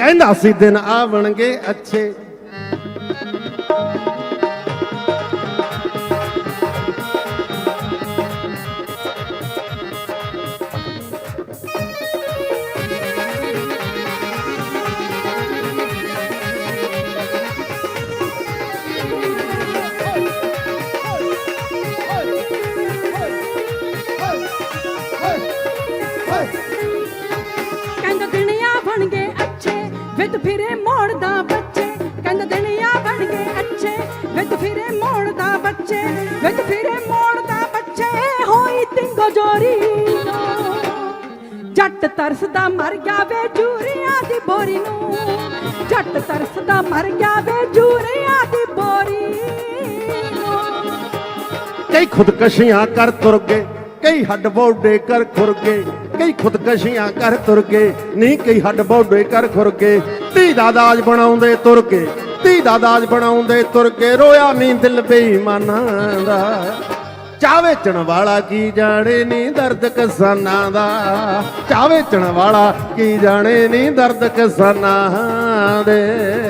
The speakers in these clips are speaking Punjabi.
ਕਹਿੰਦਾ ਸੀ ਦਿਨ ਆਵਣਗੇ ਅੱਛੇ। ਵਿਦ ਫਿਰੇ ਮੋੜਦਾ ਬੱਚੇ, ਕਹਿੰਦਾ ਦਿਨਿਆ ਬਣ ਗਏ ਅੱਛੇ। ਵਿਦ ਫਿਰੇ ਮੋੜਦਾ ਬੱਚੇ, ਵਿਦ ਫਿਰੇ ਮੋੜਦਾ ਬੱਚੇ, ਹੋਈ ਤਿੰਗੋ ਜੋਰੀ। ਜੱਟ ਤਰਸਦਾ ਮਰ ਗਿਆ ਵੇ ਜੂਰੀਆਂ ਦੀ ਬੋਰੀ ਨੂੰ। ਜੱਟ ਤਰਸਦਾ ਮਰ ਗਿਆ ਵੇ ਜੂਰੀਆਂ ਦੀ ਬੋਰੀ ਕਈ ਖੁਦਕਸ਼ੀਆਂ ਕਰ ਤੁਰ ਗਏ। ਕਈ ਹੱਡ ਬੋਡੇ ਕਰ ਖੁਰ ਕਈ ਖੁਦਕਸ਼ੀਆਂ ਕਰ ਤੁਰ ਨਹੀਂ ਕਈ ਹੱਡ ਬੋਡੇ ਕਰ ਖੁਰ ਧੀ ਦਾ ਦਾਜ ਬਣਾਉਂਦੇ ਤੁਰ ਧੀ ਦਾ ਦਾਜ ਬਣਾਉਂਦੇ ਤੁਰ ਗਏ, ਰੋਇਆ ਨਹੀਂ ਦਿਲ ਬੇਈਮਾਨਾਂ ਦਾ। ਚਾਹ ਵੇਚਣ ਵਾਲਾ ਕੀ ਜਾਣੇ ਨਹੀਂ ਦਰਦ ਕਿਸਾਨਾਂ ਦਾ? ਚਾਹ ਵੇਚਣ ਵਾਲਾ ਕੀ ਜਾਣੇ ਨਹੀਂ ਦਰਦ ਕਿਸਾਨਾਂ ਦੇ?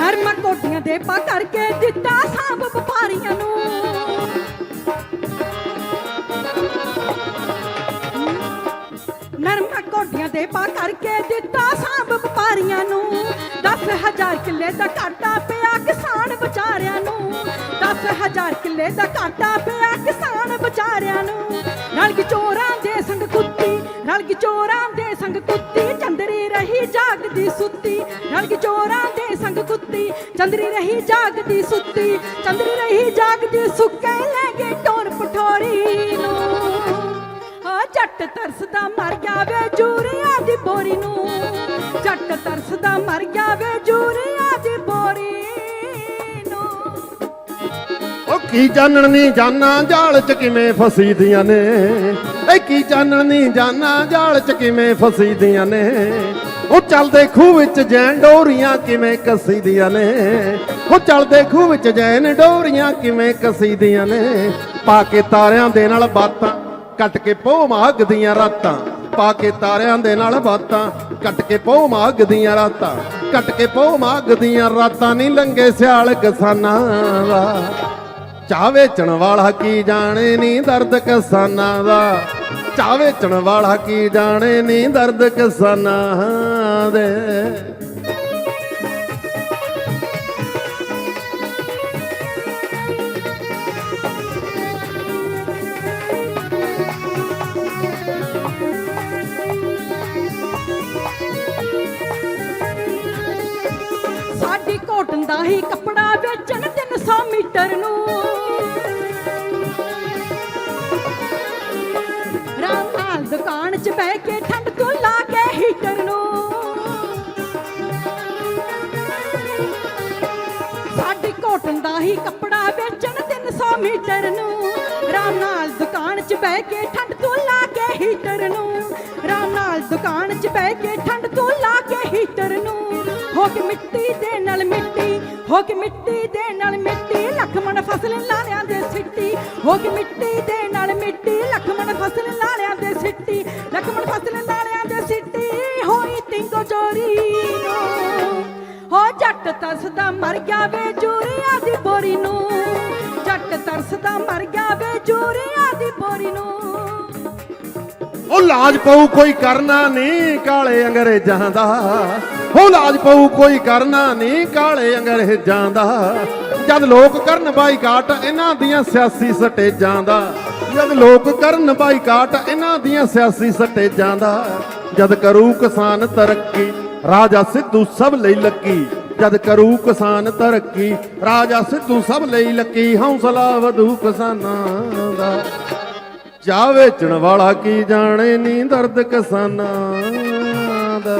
ਨਰਮ ਕੋਟੀਆਂ ਦੇ ਪਾ ਕਰਕੇ ਦਿੱਤਾ ਸਾਂਭ ਵਪਾਰੀਆਂ ਨੂੰ। ਨਰਮ ਕੋਟੀਆਂ ਦੇ ਪਾ ਕਰਕੇ ਦਿੱਤਾ ਸਾਂਭ ਵਪਾਰੀਆਂ ਨੂੰ। 10000 ਕਿੱਲੇ ਦਾ ਘਾਟਾ ਪਿਆ ਕਿਸਾਨ ਵਿਚਾਰਿਆਂ ਨੂੰ। 10000 ਕਿੱਲੇ ਦਾ ਘਾਟਾ ਪਿਆ ਕਿਸਾਨ ਵਿਚਾਰਿਆਂ ਨੂੰ। ਰਲ ਕੇ ਚੋਰਾਂ ਦੇ ਸੰਗ ਕੁੱਤੀ, ਰਲ ਕੇ ਚੋਰਾਂ ਦੇ ਸੰਗ ਕੁੱਤੀ, ਚੰਦਰੀ ਰਹੀ ਜਾਗਦੀ ਸੁੱਤੀ। ਰਲ ਕੇ ਚੋਰਾਂ ਦੇ ਸੰਗ ਕੁੱਤੀ, ਚੰਦਰੀ ਰਹੀ ਜਾਗਦੀ ਸੁੱਤੀ, ਚੰਦਰੀ ਰਹੀ ਜਾਗਦੀ ਸੁੱਕੇ ਲੈ ਗਏ ਟੋਰ ਪਠੋਰੀ ਨੂੰ। ਆ ਜੱਟ ਤਰਸਦਾ ਮਰ ਗਿਆ ਵੇ ਜੂਰੀਆਂ ਦੀ ਬੋਰੀ ਨੂੰ। ਜੱਟ ਤਰਸਦਾ ਮਰ ਗਿਆ ਵੇ ਜੂਰੀਆਂ ਦੀ ਬੋਰੀ ਉਹ ਕੀ ਜਾਣਨ ਜਾਨਾ ਜਾਲ ਚ ਕਿਵੇਂ ਫਸੀ ਦੀਆਂ ਨੇ? ਏ ਕੀ ਜਾਣਨ ਜਾਨਾ ਜਾਲ ਚ ਕਿਵੇਂ ਫਸੀ ਦੀਆਂ ਨੇ? ਉਹ ਚੱਲਦੇ ਖੂਹ ਵਿੱਚ ਜੈਨ ਡੋਰੀਆਂ ਕਿਵੇਂ ਕਸੀਦੀਆਂ ਨੇ? ਉਹ ਚੱਲਦੇ ਖੂਹ ਵਿੱਚ ਜੈਨ ਡੋਰੀਆਂ ਕਿਵੇਂ ਕਸੀਦੀਆਂ ਨੇ? ਪਾ ਕੇ ਤਾਰਿਆਂ ਦੇ ਨਾਲ ਬਾਤਾਂ, ਕੱਟ ਕੇ ਪੋ ਮਾਗਦੀਆਂ ਰਾਤਾਂ। ਪਾ ਕੇ ਤਾਰਿਆਂ ਦੇ ਨਾਲ ਬਾਤਾਂ, ਕੱਟ ਕੇ ਪੋ ਮਾਗਦੀਆਂ ਰਾਤਾਂ। ਕੱਟ ਕੇ ਪੋ ਮਾਗਦੀਆਂ ਰਾਤਾਂ ਨਹੀਂ ਲੰਗੇ ਸਿਆਲ ਕਿਸਾਨਾਂ ਦਾ। ਚਾਹ ਵੇਚਣ ਵਾਲਾ ਕੀ ਜਾਣੇ ਨਹੀਂ ਦਰਦ ਕਿਸਾਨਾਂ ਦਾ? ਚਾਹ ਵੇਚਣ ਵਾਲਾ ਕੀ ਜਾਣੇ ਨਹੀਂ ਦਰਦ ਕਿਸਾਨਾਂ ਦੇ ਸਾਡੀ ਕੋਟਨ ਦਾ ਹੀ ਕੱਪੜਾ ਵੇਚਣ 300 ਮੀਟਰ ਨੂੰ। ਰਾਮ ਨਾਲ ਦੁਕਾਨ 'ਚ ਬਹਿ ਕੇ ਠੰਡ ਤੋਂ ਲਾ ਕੇ ਹੀਟਰ ਨੂੰ। ਕੋਟਨ ਕੱਪੜਾ ਵੇਚਣ 300 ਮੀਟਰ ਨੂੰ। ਰਾਮ ਨਾਲ ਦੁਕਾਨ 'ਚ ਬਹਿ ਕੇ ਠੰਡ ਤੋਂ ਲਾ ਕੇ ਹੀਟਰ ਨੂੰ। ਰਾਮ ਨਾਲ ਦੁਕਾਨ 'ਚ ਬਹਿ ਕੇ ਠੰਡ ਤੋਂ ਲਾ ਕੇ ਹੀਟਰ ਨੂੰ। ਹੋ ਕੇ ਮਿੱਟੀ ਦੇ ਨਾਲ ਮਿੱਟੀ, ਹੋ ਕੇ ਮਿੱਟੀ ਦੇ ਨਾਲ ਮਿੱਟੀ। ਲਖਮਣ ਫਸਲ ਲਾਲਿਆਂ ਦੇ ਸਿੱਟੀ। ਹੋ ਕੇ ਮਿੱਟੀ ਦੇ ਨਾਲ ਮਿੱਟੀ, ਲਖਮਣ ਫਸਲ ਲਾਲਿਆਂ ਦੇ ਸਿੱਟੀ। ਲਖਮਣ ਫਸਲ ਲਾਲਿਆਂ ਦੇ ਸਿੱਟੀ, ਹੋਈ ਤਿੰਗੋ ਚੋਰੀ ਜੱਟ ਤਰਸਦਾ ਮਰ ਗਿਆ ਵੇ ਜੂਰੀਆਂ ਦੀ ਬੋਰੀ ਨੂੰ। ਜੱਟ ਤਰਸਦਾ ਮਰ ਗਿਆ ਵੇ ਜੂਰੀਆਂ ਦੀ ਬੋਰੀ ਨੂੰ। ਉਹ ਲਾਜ ਪਊ ਕੋਈ ਕਰਨਾ ਨਹੀਂ ਕਾਲੇ ਅੰਗਰੇਜ਼ਾਂ ਦਾ। ਉਹ ਲਾਜ ਪਊ ਕੋਈ ਕਰਨਾ ਨਹੀਂ ਕਾਲੇ ਅੰਗਰੇਜ਼ਾਂ ਦਾ। ਜਦ ਲੋਕ ਕਰਨ ਬਾਈਕਾਟ ਇਹਨਾਂ ਦੀਆਂ ਸਿਆਸੀ ਸਟੇਜਾਂ ਦਾ। ਜਦ ਲੋਕ ਕਰਨ ਬਾਈਕਾਟ ਇਹਨਾਂ ਦੀਆਂ ਸਿਆਸੀ ਸਟੇਜਾਂ ਦਾ। ਜਦ ਕਰੂ ਕਿਸਾਨ ਤਰੱਕੀ, ਰਾਜਾ ਸਿੱਧੂ ਸਭ ਲਈ ਲੱਕੀ। ਜਦ ਕਰੂ ਕਿਸਾਨ ਤਰੱਕੀ, ਰਾਜਾ ਸਿੱਧੂ ਸਭ ਲਈ ਲੱਕੀ, ਹੌਸਲਾ ਵਧੂ ਕਿਸਾਨਾਂ ਦਾ। ਚਾਹ ਵੇਚਣ ਵਾਲਾ ਕੀ ਜਾਣੇ ਨੀ ਦਰਦ ਕਿਸਾਨਾਂ ਦਾ।